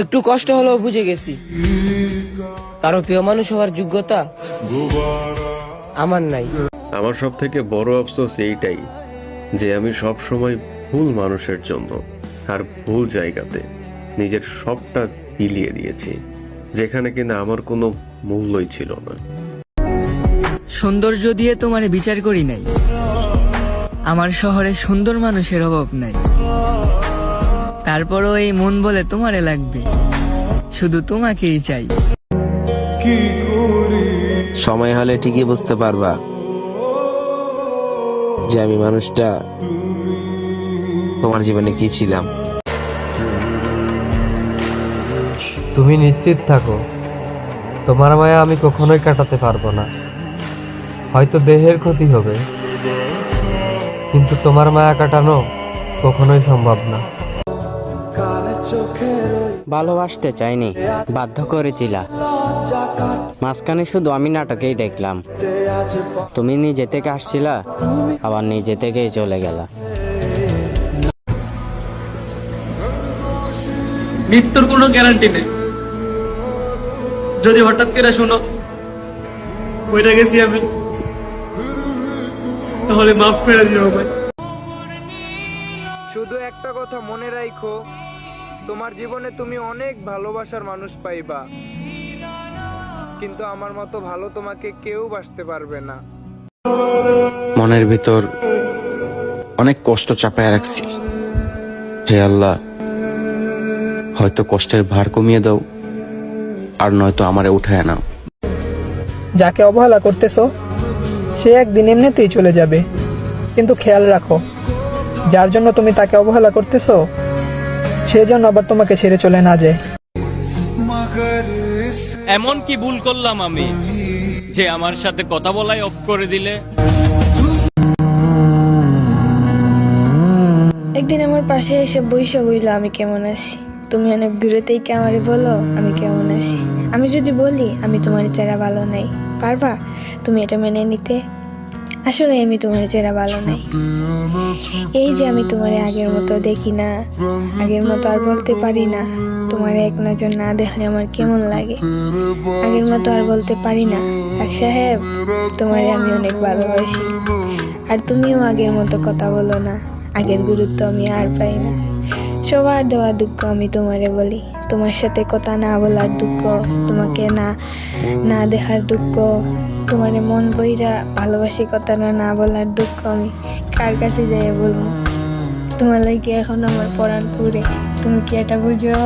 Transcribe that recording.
একটু কষ্ট হলেও বুঝে গেছি। কারও প্রিয় মানুষ হওয়ার যোগ্যতা আমার নাই। আমার সব থেকে বড় আফসোস এইটাই যে আমি সব সময় ভুল মানুষের জন্য আর ভুল জায়গাতে নিজের সবটা বিলিয়ে দিয়েছি যেখানে কিনা আমার কোনো মূল্যই ছিল না। সৌন্দর্য দিয়ে তোমারে বিচার করি নাই। আমার শহরে সুন্দর মানুষের অভাব নাই। তারপরও এই মন বলে তোমারে লাগবে। শুধু তোমাকেই চাই। সময় হলে ঠিকই বুঝতে পারবা যে আমি মানুষটা তোমার জীবনে কি ছিলাম। তুমি নিশ্চিত থাকো তোমার মায়া আমি কখনোই কাটাতে পারব না। হয়তো দেহের ক্ষতি হবে কিন্তু তোমার মায়া কাটানো কখনোই সম্ভব না। ভালোবাসতে চাইনি বাধ্য করেছিলা। মাঝখানে শুধু আমি নাটকেই দেখলাম। তুমি নিজে থেকে আসছিলা আবার নিজে থেকেই চলে গেলা। মৃত্যুর কোনো গ্যারান্টি নেই। যদি হঠাৎ করে শুনো ওইটা গেছি আমি তাহলে মাফ করে দিও ভাই শুধু একটা কথা মনে রাখো তোমার জীবনে তুমি অনেক ভালোবাসার মানুষ পাইবা। কিন্তু আমার মতো ভালো তোমাকে কেউ বাসতে পারবে না। মনের ভিতর অনেক কষ্ট চাপায় রাখছি। হে আল্লাহ হয়তো কষ্টের ভার কমিয়ে দাও আর নয়তো আমারে উঠায় নাও। যাকে অবহেলা করতেছো সে একদিন এমনিতেই চলে যাবে। কিন্তু খেয়াল রাখো যার জন্য তুমি তাকে অবহেলা করতেছো সে যেন আবার তোমাকে ছেড়ে চলে না যায়। এমন কি ভুল করলাম আমি যে আমার সাথে কথা বলাই অফ করে দিলে? একদিন আমার পাশে এসে বইসা বইলো আমি কেমন আছি? তুমি অনেক দূরে থেকে আমারে বলো আমি কেমন আছি? আমি যদি বলি আমি তোমার চেহারা ভালো নাই। পারবা তুমি এটা মেনে নিতে? আসলে আমি তোমার চেহারা ভালো নাই। এই যে আমি তোমারে আগের মতো দেখি না, আগের মতো আর বলতে পারি না। তোমার এক নজর না দেখলে আমার কেমন লাগে? আগের মতো আর বলতে পারি না। এক সাহেব, তোমারে আমি অনেক ভালোবাসি। আর তুমিও আগের মতো কথা বলো না। আগের গুরুত্ব আমি আর পাই না। সবার দেওয়া দুঃখ আমি তোমারে বলি। তোমার সাথে কথা না বলার দুঃখ, তোমাকে না না দেখার দুঃখ তোমারে মন বইরা ভালোবাসি কথা না বলার দুঃখ আমি কার কাছে যাই বলব? তোমার লাগে এখন আমার পড়ার পুরে। তুমি কি এটা বুঝো?